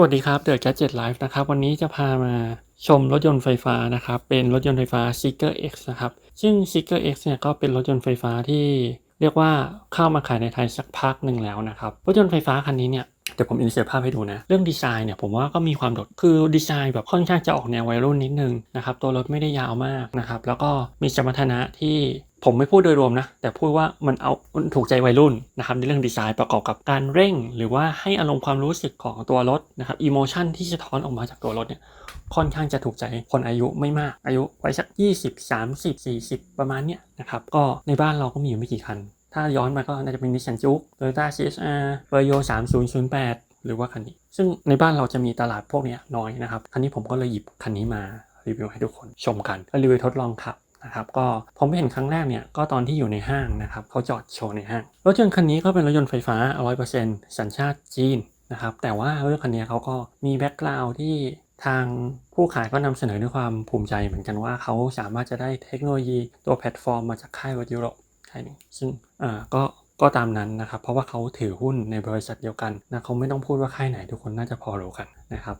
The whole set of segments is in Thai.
สวัสดีครับเดอะ Gadget Life นะครับ วันนี้จะพามาชมรถยนต์ไฟฟ้านะครับ เป็นรถยนต์ไฟฟ้า Seeker X นะครับ ซึ่ง Seeker X เนี่ยก็เป็นรถยนต์ไฟฟ้าที่เรียกว่าเข้ามาขายในไทยสักพักหนึ่งแล้วนะครับ รถยนต์ไฟฟ้าคันนี้เนี่ยเดี๋ยวผมอินเสิร์ตภาพให้ดูนะ เรื่องดีไซน์เนี่ยผมว่าก็มีความโดดคือดีไซน์แบบค่อนข้างจะออกแนววัยรุ่นนิดนึงนะครับ ตัวรถไม่ได้ยาวมากนะครับ แล้วก็มีสมรรถนะที่ ผมไม่พูดโดยรวมนะ แต่พูดว่ามันเอาถูกใจวัยรุ่นนะครับในเรื่องดีไซน์ประกอบกับการเร่ง หรือว่าให้อารมณ์ความรู้สึกของตัวรถนะครับอิโมชันที่สะท้อนออกมาจากตัวรถเนี่ยค่อนข้างจะถูกใจคนอายุไม่มากอายุไว้สัก 20 30 40 ประมาณเนี้ยนะครับก็ในบ้านเราก็มีอยู่ไม่กี่คัน ถ้าย้อนมาก็น่าจะเป็นนิสสันจุกโตโยต้า CSR เบอร์โย3008 หรือว่าคันนี้ ซึ่งในบ้านเราจะมีตลาดพวกเนี้ยน้อยนะครับคันนี้ผมก็เลยหยิบคันนี้มารีวิวให้ทุกคนชมกันรีวิวทดลองขับ นะครับก็ผมไปเห็นครั้งแรกเนี่ยก็ตอนที่อยู่ในห้างนะครับเขาจอดโชว์ในห้างรถยนต์คันนี้ก็เป็นรถยนต์ไฟฟ้า 100%สัญชาติจีนนะครับแต่ว่ารถคันนี้เขาก็มีแบ็กกราวด์ที่ทางผู้ขายก็นำเสนอด้วยความภูมิใจเหมือนกันว่าเขาสามารถจะได้เทคโนโลยีตัวแพลตฟอร์มมาจากค่ายรถยุโรปค่ายหนึ่งซึ่งอ่าก็ก็ตามนั้นนะครับ เพราะว่าเขาถือหุ้นในบริษัทเดียวกันนะเขาไม่ต้องพูดว่าค่ายไหนทุกคนน่าจะพอรู้กันนะครับ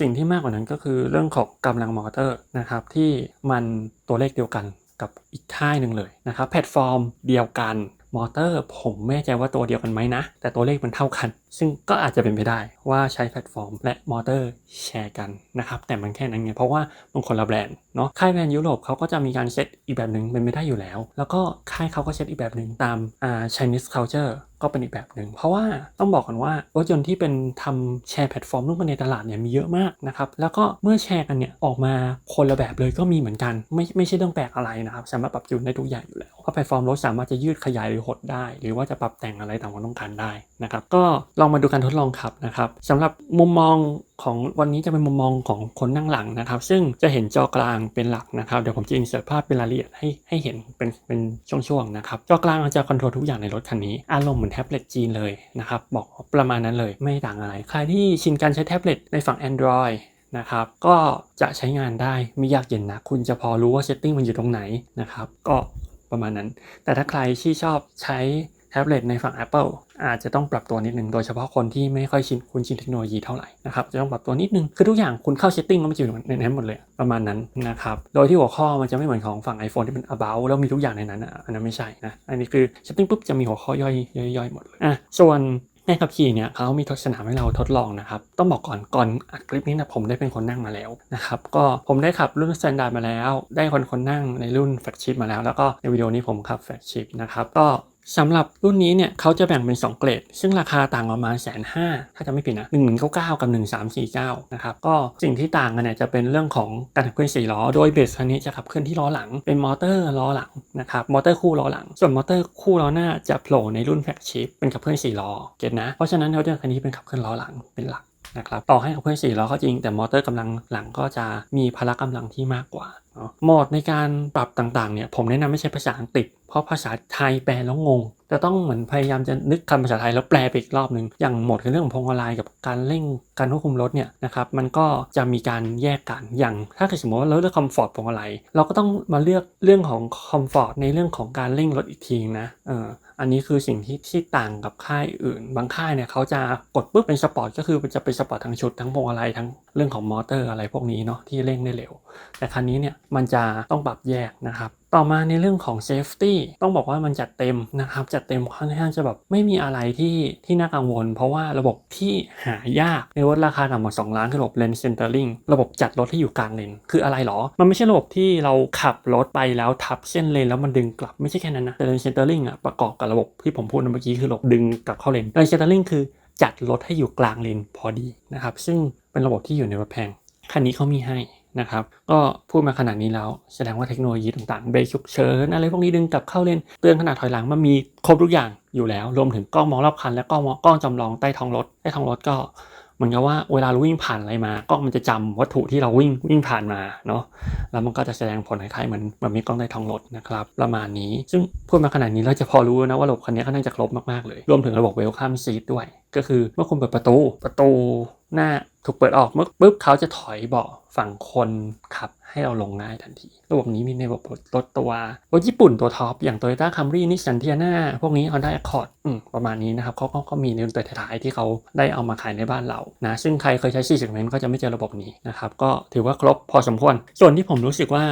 สิ่งที่มากกว่านั้นก็คือเรื่องของกำลังมอเตอร์นะครับที่มันตัวเลขเดียวกันกับอีกค่ายหนึ่งเลยนะครับแพลตฟอร์มเดียวกันมอเตอร์ผมไม่แน่ใจว่าตัวเดียวกันไหมนะ แต่ตัวเลขมันเท่ากัน ซึ่งก็อาจจะเป็นไปได้ว่าใช้แพลตฟอร์ม และมอเตอร์แชร์กันนะครับ แต่มันแค่นั้นไง เพราะว่ามันคนละแบรนด์เนาะค่ายแบรนด์ยุโรปเขาก็จะมีการเซตอีกแบบหนึ่งเป็นไม่ได้อยู่แล้ว แล้วก็ค่ายเขาก็เซตอีกแบบหนึ่งตามอ่า Chinese culture ก็เป็นอีกแบบหนึ่งเพราะว่าต้องบอกก่อนว่ารถยนต์ที่เป็นทำแชร์แพลตฟอร์มร่วมกันในตลาดเนี่ยมีเยอะมากนะครับแล้วก็เมื่อแชร์กันเนี่ยออกมาคนละแบบเลยก็มีเหมือนกัน ไม่ไม่ใช่เรื่องแปลกอะไรนะครับสามารถปรับจูนได้ทุกอย่างอยู่แล้วเพราะแพลตฟอร์มรถสามารถจะยืดขยายหรือหดได้ หรือว่าจะปรับแต่งอะไรตามความต้องการได้นะครับก็ลองมาดูการทดลองขับนะครับสำหรับมุมมองของวันนี้จะเป็นมุมมองของคนนั่งหลังนะครับ ซึ่งจะเห็นจอกลางเป็นหลักนะครับ เดี๋ยวผมจะอินเสิร์ตภาพเป็นรายละเอียดให้ให้เห็นเป็นเป็นช่วงๆนะครับ จอกลางจะคอนโทรลทุกอย่างในรถคันนี้ อารมณ์เหมือนแท็บเล็ตจีนเลยนะครับ บอกประมาณนั้นเลยไม่ต่างอะไร ใครที่ชินการใช้แท็บเล็ตในฝั่ง Android นะครับก็จะใช้งานได้ไม่ยากเย็นนะคุณจะพอรู้ว่าเซตติ้งมันอยู่ตรงไหนนะครับก็ประมาณนั้น แต่ถ้าใครที่ชอบใช้ ท็บเล็ตในฝั่ง Apple อาจจะต้องปรับตัวนิดนึง โดยเฉพาะคนที่ไม่ค่อยชินคุ้นชินเทคโนโลยีเท่าไหร่นะครับจะต้องปรับตัวนิดนึง คือทุกอย่างคุณเข้าเซตติ้งแล้วมันจะอยู่ในนั้นหมดเลยประมาณนั้นนะครับโดยที่หัวข้อมันจะไม่เหมือนของฝั่ง iPhone ที่เป็น about แล้วมีทุกอย่างในนั้นอันนั้นไม่ใช่นะอันนี้คือเซตติ้งปุ๊บจะมีหัวข้อย่อยย่อยๆหมดเลยอะส่วนในขับขี่เนี่ยเขามีทดสนามให้เราทดลองนะครับ ต้องบอกก่อนก่อนอัดคลิปนี้นะผมได้เป็นคนนั่งมาแล้วนะครับ ก็ผมได้ขับรุ่น standard มาแล้ว ได้คนคนนั่งในรุ่น flagship มาแล้ว แล้วก็ในวิดีโอนี้ผมขับ flagship นะครับ ก็ สำหรับรุ่นนี้เนี่ยเขาจะแบ่งเป็น 2 เกรด ซึ่งราคาต่างประมาณแสนห้าถ้าจะไม่ผิดนะหนึ่งหนึ่งเก้าเก้ากับหนึ่งสามสี่เก้านะครับก็สิ่งที่ต่างกันเนี่ยจะเป็นเรื่องของการขับเคลื่อนสี่ล้อ โดยเบสคันนี้จะขับเคลื่อนที่ล้อหลังเป็นมอเตอร์ล้อหลังนะครับมอเตอร์คู่ล้อหลัง ส่วนมอเตอร์คู่ล้อหน้าจะโผล่ในรุ่นแฟลกชิพเป็นขับเคลื่อนสี่ล้อเก็ตนะเพราะฉะนั้นรถยนต์คันนี้เป็นขับเคลื่อนล้อหลังเป็นหลัก นะครับต่อให้ขับเคลื่อนสี่ล้อก็จริง แต่มอเตอร์กำลังหลังก็จะมีพละกำลังที่มากกว่าโหมดในการปรับต่างๆเนี่ยผมแนะนำไม่ใช่ภาษาอังกฤษ เพราะภาษาไทยแปลแล้วงง จะต้องเหมือนพยายามจะนึกคำภาษาไทยแล้วแปลไปอีกรอบหนึ่งอย่างหมดคือเรื่องของพวงมาลัยกับการเร่งการควบคุมรถเนี่ยนะครับมันก็จะมีการแยกกันอย่างถ้าเกิดสมมติว่าเราเลือกคอมฟอร์ตพวงมาลัยเราก็ต้องมาเลือกเรื่องของคอมฟอร์ตในเรื่องของการเร่งรถอีกทีนะเอออันนี้คือสิ่งที่ที่ต่างกับค่ายอื่น บางค่ายเนี่ยเขาจะกดปุ๊บเป็นสปอร์ตก็คือจะเป็นสปอร์ตทั้งชุดทั้งพวงมาลัยทั้งเรื่องของมอเตอร์อะไรพวกนี้เนาะที่เร่งได้เร็ว แต่คันนี้เนี่ยมันจะต้องปรับแยกนะครับ ต่อมาในเรื่องของ Safety ต้องบอกว่ามันจัดเต็มนะครับจัดเต็มค่อนข้างจะแบบไม่มีอะไรที่ที่น่ากังวล เพราะว่าระบบที่หายากในรถราคาต่ำกว่า 2 ล้านคือระบบ Lane Centering ระบบจัดรถที่อยู่กลางเลนคืออะไรหรอ มันไม่ใช่ระบบที่เราขับรถไปแล้วทับเส้นเลนแล้วมันดึงกลับไม่ใช่แค่นั้นนะแต่ Lane Centering อะประกอบกับระบบที่ผมพูดเมื่อกี้คือระบบดึงกลับเข้าเลน Lane Centering คือจัดรถให้อยู่กลางเลนพอดีนะครับซึ่งเป็นระบบที่อยู่ในรถแพงคันนี้เขามีให้ นะครับ ก็พูดมาขนาดนี้แล้ว แสดงว่าเทคโนโลยีต่างๆเบรกฉุกเฉินอะไรพวกนี้ดึงกลับเข้าเลนเตือนขนาดถอยหลังมันมีครบทุกอย่างอยู่แล้ว รวมถึงกล้องมองรอบคัน และกล้องกล้องจำลองใต้ท้องรถใต้ท้องรถก็เหมือนกับว่าเวลาเราวิ่งผ่านอะไรมากล้องมันจะจำวัตถุที่เราวิ่งวิ่งผ่านมาเนาะแล้วมันก็จะแสดงผลคล้ายๆเหมือนมือนมีกล้องใต้ท้องรถนะครับประมาณนี้ ซึ่งพูดมาขนาดนี้เราจะพอรู้นะว่าระบบคันนี้ค่อนข้างจะครบมากๆเลย รวมถึงระบบเวลคัมซีทด้วย ก็คือเมื่อคุณเปิดประตูประตูหน้าถูกเปิดออกเมื่อปุ๊บเขาจะถอยเบาะ ฝั่งคนขับ ให้เราลงง่ายทันที ระบบนี้มีในระบบรถตัวรถญี่ปุ่นตัวท็อปอย่าง Toyota Camry Nissan Tiana พวกนี้ Honda Accord อืมประมาณนี้นะครับเขาก็มีในรุ่นตัวท้ายที่เขาได้เอามาขายในบ้านเรานะซึ่งใครเคยใช้4 segment ก็จะไม่เจอระบบนี้นะครับก็ถือว่าครบพอสมควร ส่วนที่ผมรู้สึกว่า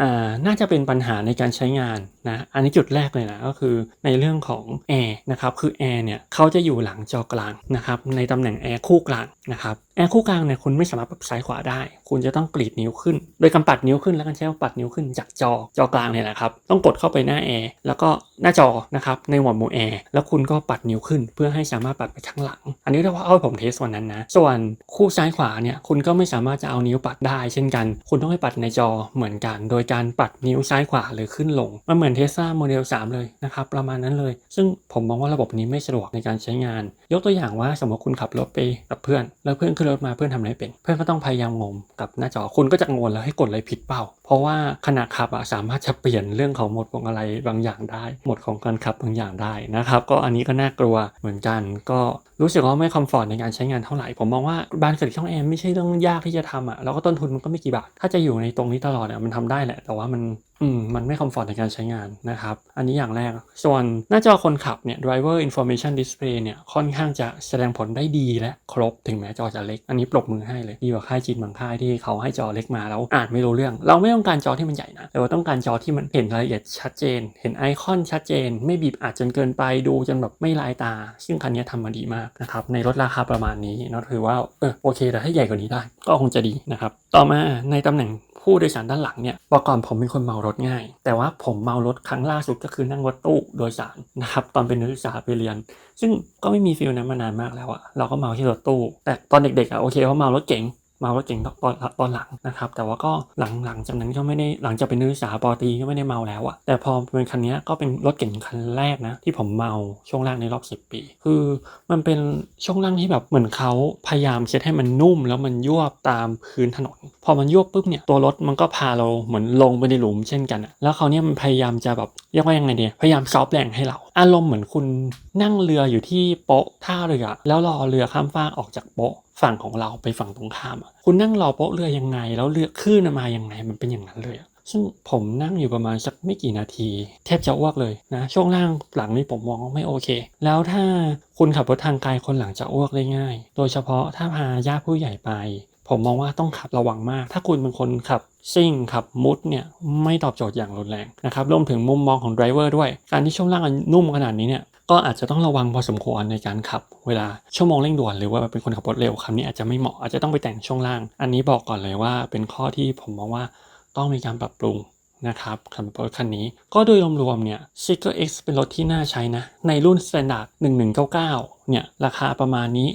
อ่าน่าจะเป็นปัญหาในการใช้งานนะอันนี้จุดแรกเลยนะก็คือในเรื่องของแอร์นะครับคือแอร์เนี่ยเขาจะอยู่หลังจอกลางนะครับในตำแหน่งแอร์คู่กลางนะครับแอร์คู่กลางเนี่ยคุณไม่สามารถปรับซ้ายขวาได้ คุณจะต้องกรีดนิ้วขึ้นโดยกำปัดนิ้วขึ้นแล้วกันใช้ว่าปัดนิ้วขึ้นจากจอจอกลางเนี่ยแหละครับ ต้องกดเข้าไปหน้าแอร์แล้วก็หน้าจอนะครับในหมวดหมู่แอร์แล้วคุณก็ปัดนิ้วขึ้น เพื่อให้สามารถปัดไปข้างหลัง อันนี้เรียกว่าเอาผมเทสวันนั้นนะ ส่วนคู่ซ้ายขวาเนี่ยคุณก็ไม่สามารถจะเอานิ้วปัดได้ เช่นกัน คุณต้องให้ปัดในจอเหมือนกัน โดยการปัดนิ้วซ้ายขวาหรือขึ้นลงมันเหมือนเทสลาโมเดล3 เลยนะครับประมาณนั้นเลย ซึ่งผมมองว่าระบบนี้ไม่สะดวกในการใช้งาน ยกตัวอย่างว่าสมมติคุณขับรถไปกับเพื่อน แล้วเพื่อนขึ้นรถมาเพื่อนทำอะไรเป็น เพื่อนก็ต้องพยายามงมกับหน้าจอคุณก็จะงงแล้วให้กดอะไรผิดเปล่า เพราะว่าขณะขับอะสามารถจะเปลี่ยนเรื่องของโหมดของอะไรบางอย่างได้โหมดของการขับบางอย่างได้นะครับ ก็อันนี้ก็น่ากลัวเหมือนกันก็ รู้สึกว่าไม่คอมฟอร์ตในการใช้งานเท่าไหร่ ผมมองว่าบานเกิดช่องแอร์ไม่ใช่เรื่องยากที่จะทำอะแล้วก็ต้นทุนมันก็ไม่กี่บาท ถ้าจะอยู่ในตรงนี้ตลอดอะมันทำได้แหละ แต่ว่ามันอืมมันไม่คอมฟอร์ตในการใช้งานนะครับ อันนี้อย่างแรก ส่วนหน้าจอคนขับเนี่ย driver information display เนี่ย ค่อนข้างจะแสดงผลได้ดีและครบถึงแม้จอจะเล็ก อันนี้ปรบมือให้เลย ดีกว่าค่ายจีนบางค่ายที่เขาให้จอเล็กมาแล้วอ่านไม่รู้เรื่อง เราไม่ต้องการจอที่มันใหญ่นะ แต่ว่าต้องการจอที่มันเห็นรายละเอียดชัดเจน เห็นไอคอนชัดเจน ไม่บีบอัดจนเกินไปดูจนแบบไม่ลายตา ซึ่งคันนี้ทำมาดีมากนะครับในรถราคาประมาณนี้เนะถือว่าเออโอเคแต่ถ้าใหญ่กว่านี้ได้ก็คงจะดีนะครับต่อมาในตำแหน่งผู้โดยสารด้านหลังเนี่ยบอกก่อนผมเป็นคนเมารถง่าย แต่ว่าผมเมารถครั้งล่าสุดก็คือนั่งรถตู้โดยสารนะครับตอนเป็นนักศึกษาไปเรียน ซึ่งก็ไม่มีฟิลนั้นมานานมากแล้วอะเราก็เมาที่รถตู้ แต่ตอนเด็กๆอะโอเคเพราะเมารถเก๋ง มารถเก๋งตอนตอนหลังนะครับแต่ว่าก็หลังหลังจากนั้นก็ไม่ได้หลังจากเป็นนักศึกษาปอตีก็ไม่ได้เมาแล้วอะแต่พอเป็นคันนี้ก็เป็นรถเก๋งคันแรกนะที่ผมเมาช่วงแรกในรอบ 10 ปี คือมันเป็นช่วงล่างที่แบบเหมือนเขาพยายามเช็ดให้มันนุ่ม แล้วมันยวบตามพื้นถนน พอมันยวบปุ๊บเนี่ยตัวรถมันก็พาเราเหมือนลงไปในหลุมเช่นกันอะแล้วเขาเนี่ยมันพยายามจะแบบเรียกว่ายังไงดีพยายามซอฟแรงให้เรา อารมณ์เหมือนคุณนั่งเรืออยู่ที่โป๊ะท่าเรือแล้วรอเรือข้ามฟากออกจากโป๊ะ ฝั่งของเราไปฝั่งตรงข้ามอะคุณนั่งรอโป๊ะเรือยังไง แล้วเรือคลื่นมายังไงมันเป็นอย่างนั้นเลยซึ่งผมนั่งอยู่ประมาณสักไม่กี่นาที แทบจะอ้วกเลยนะ ช่วงล่างหลังนี่ผมมองไม่โอเค แล้วถ้าคุณขับรถทางไกลคนหลังจะอ้วกได้ง่าย โดยเฉพาะถ้าพาญาติผู้ใหญ่ไป ผมมองว่าต้องขับระวังมาก ถ้าคุณเป็นคนขับซิ่งขับมุดเนี่ยไม่ตอบโจทย์อย่างรุนแรงนะครับรวมถึงมุมมองของไดรเวอร์ด้วย การที่ช่วงล่างนุ่มขนาดนี้เนี่ย ก็อาจจะต้องระวังพอสมควรในการขับ เวลาชั่วโมงเร่งด่วนหรือว่าเป็นคนขับรถเร็วคำนี้อาจจะไม่เหมาะอาจจะต้องไปแต่งช่วงล่าง อันนี้บอกก่อนเลยว่าเป็นข้อที่ผมมองว่าต้องมีการปรับปรุงนะครับสำหรับรถคันนี้ก็โดยรวมๆเนี่ย s i g e r X เป็นรถที่น่าใช้นะ ในรุ่น Standard 1199 เนี่ยราคาประมาณนี้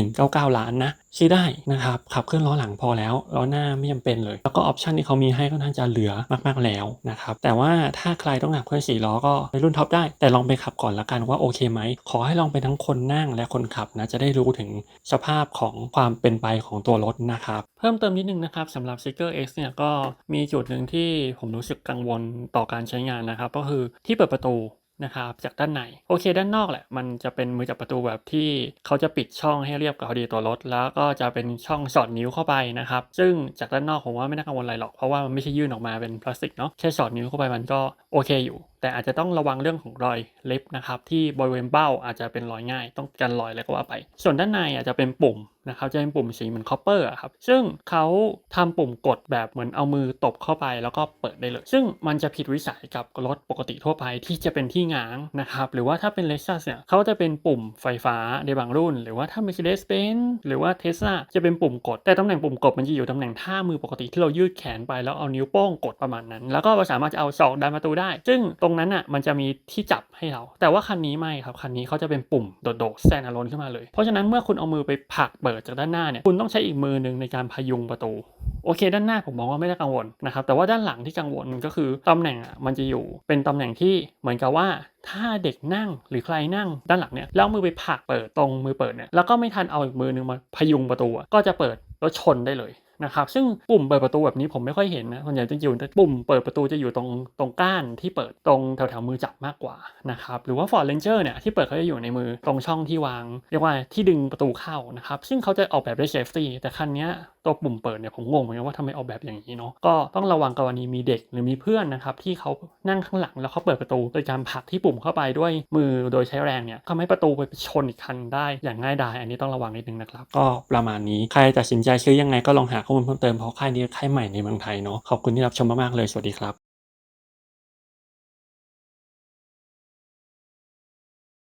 1.199 ล้านนะซื้อได้นะครับขับเคลื่อนล้อหลังพอแล้วล้อหน้าไม่จำเป็นเลย แล้วก็ออปชันที่เขามีให้ค่อนข้างจะเหลือมากๆแล้วนะครับแต่ว่าถ้าใครต้องขับเคลื่อน4ล้อก็ในรุ่นท็อปได้ แต่ลองไปขับก่อนละกันว่าโอเคไหม ขอให้ลองไปทั้งคนนั่งและคนขับนะจะได้รู้ถึงสภาพของความเป็นไปของตัวรถนะครับเพิ่มเติมนิดนึงนะครับสำหรับ s i g e r X เนี่ยก็มีจุดหนึ่งที่ผมรู้สึกกังวลต่อการใช้งานนะครับ ก็คือที่เปิดประตู นะครับจากด้านในโอเค ด้านนอกแหละ มันจะเป็นมือจับประตูแบบที่เขาจะปิดช่องให้เรียบกับพอดีตัวรถ แล้วก็จะเป็นช่องสอดนิ้วเข้าไปนะครับ ซึ่งจากด้านนอกผมว่าไม่น่ากังวลอะไรหรอกเพราะว่ามันไม่ใช่ยื่นออกมาเป็นพลาสติกเนาะแค่สอดนิ้วเข้าไปมันก็โอเคอยู่แต่อาจจะต้องระวังเรื่องของรอยเล็บนะครับที่บริเวณเบ้าอาจจะเป็นรอยง่าย ต้องกันรอยอะไรก็ว่าไป ส่วนด้านในอาจจะเป็นปุ่มนะครับจะเป็นปุ่มสีเหมือนคอปเปอร์ครับซึ่งเขาทำปุ่มกดแบบเหมือนเอามือตบเข้าไปแล้วก็เปิดได้เลย ซึ่งมันจะผิดวิสัยกับรถปกติทั่วไปที่จะเป็นที่ง้างนะครับหรือว่าถ้าเป็น Lexus เนี่ยเขาจะเป็นปุ่มไฟฟ้าในบางรุ่น หรือว่าถ้า Mercedes-Benz หรือว่า Tesla จะเป็นปุ่มกด แต่ตำแหน่งปุ่มกดมันจะอยู่ตำแหน่งท่ามือปกติที่เรายืดแขนไปแล้วเอานิ้วโป้งกดประมาณนั้น แล้วก็สามารถจะเอาศอกดันประตูได้ ซึ่งตรงนั้นอะมันจะมีที่จับให้เรา แต่ว่าคันนี้ไม่ครับคันนี้เขาจะเป็นปุ่มโดดๆแซนอลนขึ้นมาเลย เพราะฉะนั้นเมื่อคุณเอามือไปผลักเปิดจากด้านหน้าเนี่ยคุณต้องใช้อีกมือหนึ่งในการพยุงประตูโอเค ด้านหน้าผมมองว่าไม่ได้กังวลนะครับแต่ว่าด้านหลังที่กังวลก็คือตำแหน่งอะมันจะอยู่เป็นตำแหน่งที่เหมือนกับว่าถ้าเด็กนั่งหรือใครนั่งด้านหลังเนี่ยแล้วเอามือไปผลักเปิดตรงมือเปิดเนี่ยแล้วก็ไม่ทันเอาอีกมือหนึงมาพยุงประตูก็จะเปิดแล้วชนได้เลย นะครับซึ่งปุ่มเปิดประตูแบบนี้ผมไม่ค่อยเห็นนะส่วนใหญ่จะอยู่ปุ่มเปิดประตูจะอยู่ตรงตรงก้านที่เปิดตรงแถวๆมือจับมากกว่านะครับหรือว่า Ford Ranger เนี่ยที่เปิดเขาจะอยู่ในมือตรงช่องที่วาง เรียกว่าที่ดึงประตูเข้านะครับซึ่งเขาจะออกแบบด้วยเซฟตี้แต่คันนี้ ตัวปุ่มเปิดเนี่ยผมงงเหมือนกันว่าทำไมออกแบบอย่างนี้เนาะก็ต้องระวังกรณีมีเด็กหรือมีเพื่อนนะครับที่เขานั่งข้างหลังแล้วเขาเปิดประตู โดยการผลักที่ปุ่มเข้าไปด้วยมือโดยใช้แรงเนี่ยทำให้ประตูไปชนอีกคันได้อย่างง่ายดายอันนี้ต้องระวังนิดนึงนะครับ ก็ประมาณนี้ใครตัดสินใจซื้อยังไงก็ลองหาข้อมูลเพิ่มเติมเพราะค่ายนี้ค่ายใหม่ในเมืองไทยเนาะขอบคุณที่รับชมมากๆเลยสวัสดีครับ